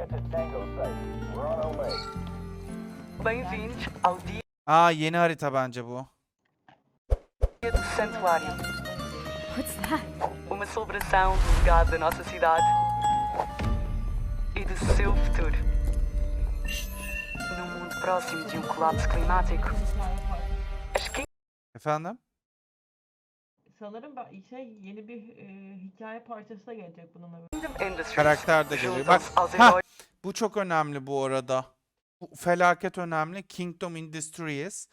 Get to Tango site. We're on our way. Bem-vindos ao Dia Aa yeni harita bence bu. do Santuário, What's that? uma celebração do legado da nossa cidade e do seu futuro. Num mundo próximo de um colapso climático, as Efendim? Sanırım ben şey yeni bir e, hikaye parçası da gelecek bununla. Kingdom Industries Karakter de geliyor. Bak, juntam-se aos ha, Bu çok önemli bu arada. Bu felaket önemli. Kingdom Industries.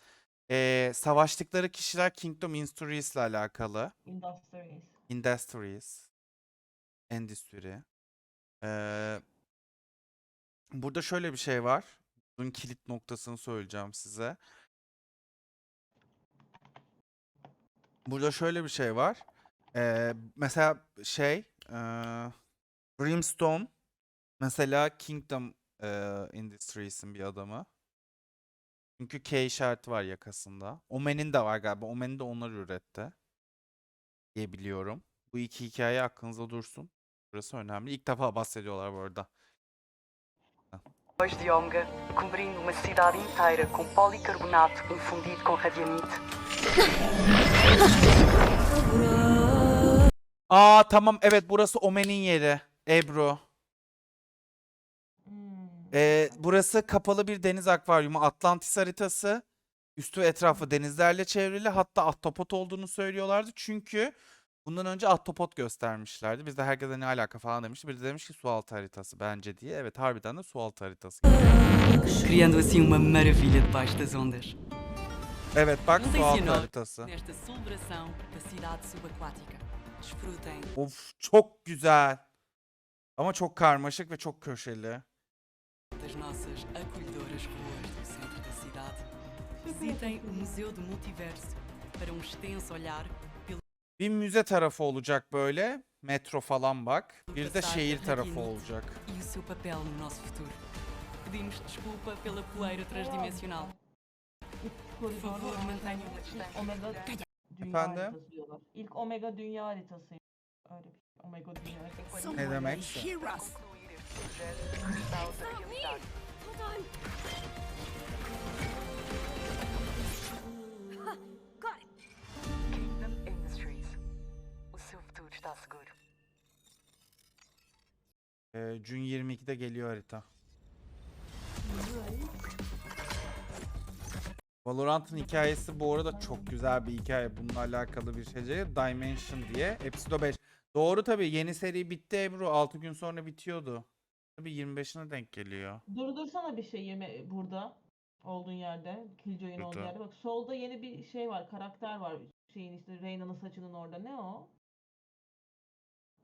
Ee, savaştıkları kişiler Kingdom Industries ile alakalı. Industries. Industries. Endüstri. Ee, burada şöyle bir şey var. Bunun kilit noktasını söyleyeceğim size. Burada şöyle bir şey var. Ee, mesela şey eee, Brimstone mesela Kingdom eee, Industries'in bir adamı. Çünkü K işareti var yakasında. Omen'in de var galiba. Omen'i de onlar üretti. Diye biliyorum. Bu iki hikaye aklınızda dursun. Burası önemli. İlk defa bahsediyorlar bu arada. de Omega, cobrindo uma cidade inteira com policarbonato infundido com radiamite. Aa tamam evet burası Omen'in yeri. Ebru. Ee, burası kapalı bir deniz akvaryumu. Atlantis haritası. Üstü etrafı denizlerle çevrili. Hatta ahtapot olduğunu söylüyorlardı. Çünkü bundan önce ahtapot göstermişlerdi. Biz de herkese ne alaka falan demişti. Biri de demiş ki su altı haritası bence diye. Evet harbiden de su altı haritası. Criando assim uma maravilha debaixo das ondas. Evet bak su altı Sensacional. haritası. Nesta celebração da cidade subaquática. Desfrutem Of çok güzel. Ama çok karmaşık ve çok köşeli. Nossas acolhedoras ruas do centro da cidade. Visitem o Museu do Multiverso para um extenso olhar pelo Bir müze tarafı olacak böyle. Metro falan bak. Bir de şehir tarafı olacak. e o seu papel no nosso futuro. Pedimos desculpa pela poeira transdimensional. Por favor, mantenham a distância. Omega dünya Efendim? haritası diyorlar. İlk Omega dünya haritası. Öyle bir şey. Omega dünya haritası. Ne demek? Ee, Jun 22'de geliyor harita. Valorant'ın hikayesi bu arada çok güzel bir hikaye. Bununla alakalı bir şey. Dimension diye. Episode 5. Doğru tabii. Yeni seri bitti Ebru. 6 gün sonra bitiyordu. Tabii 25'ine denk geliyor. Durdursana bir şey yeme burada. Olduğun yerde. Killjoy'un olduğu Burada. yerde. Bak solda yeni bir şey var. Karakter var. Şeyin işte Reyna'nın saçının orada. Ne o?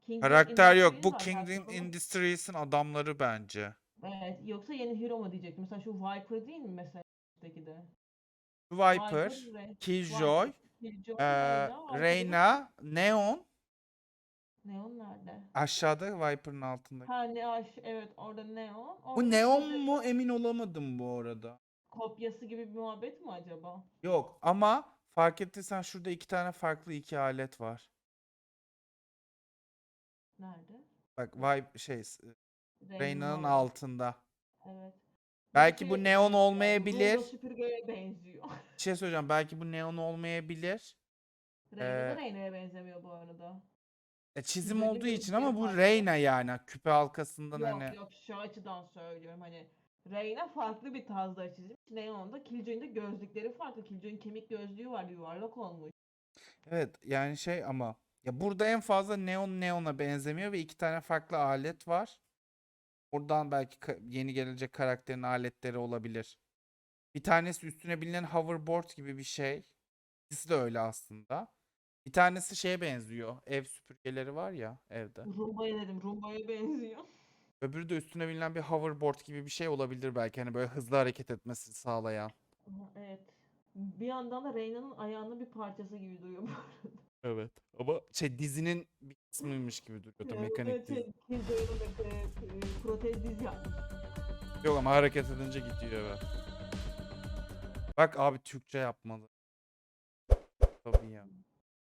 Kingdom Karakter yok. Bu Kingdom. Industries'in adamları bence. Evet. Yoksa yeni hero mu diyecektim. Mesela şu Viper değil mi mesela? Üstteki de. Viper, Re- Killjoy, Viper, Killjoy, eee, arkada- Reyna, Neon. Neon nerede? Aşağıda Viper'ın altında. Ha ne aş evet orada Neon. Bu Orada Neon sadece mu emin olamadım bu arada. Kopyası gibi bir muhabbet mi acaba? Yok ama fark ettiysen şurada iki tane farklı iki alet var. Nerede? Bak Vibe şey Reyna'nın altında. Evet. Belki bu neon olmayabilir. Rumba süpürgeye benziyor. Bir şey söyleyeceğim. Belki bu neon olmayabilir. Reyna Ee, da Reyna'ya benzemiyor bu arada. E, çizim Böyle olduğu bir için şey ama bu. Reyna yani. Küpe halkasından Yok hani. yok şu açıdan söylüyorum hani Reyna farklı bir tarzda çizilmiş. Neon'da Killjoy'un da gözlükleri farklı. Killjoy'un kemik gözlüğü var yuvarlak olmuş. Evet yani şey ama ya burada en fazla neon neona benzemiyor ve iki tane farklı alet var. Oradan belki ka- yeni gelecek karakterin aletleri olabilir. Bir tanesi üstüne binilen hoverboard gibi bir şey. İkisi de öyle aslında. Bir tanesi şeye benziyor. Ev süpürgeleri var ya evde. Rumba'ya dedim. Rumba'ya benziyor. Öbürü de üstüne binilen bir hoverboard gibi bir şey olabilir belki. Hani böyle hızlı hareket etmesini sağlayan. Evet. Bir yandan da Reyna'nın ayağının bir parçası gibi duruyor bu arada. Evet. Ama şey dizinin bir kısmıymış gibi duruyordu. Evet, Mekanik evet, dizi. şey, da e, e, protez diz yapmış. Yok ama hareket edince gidiyor evet. Bak abi Türkçe yapmalı. Tabii ya.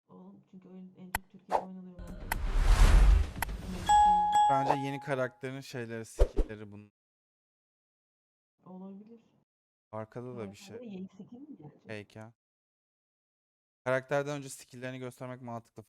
Oğlum çünkü oyun en çok Türkiye'de oynanıyor. bence. Yeni karakterin şeyleri, skill'leri bunun. Olabilir. Arkada da bir şey. Karakterde Yeni skin mi gelecek? Heykel. Karakterden önce skill'lerini göstermek mantıklı.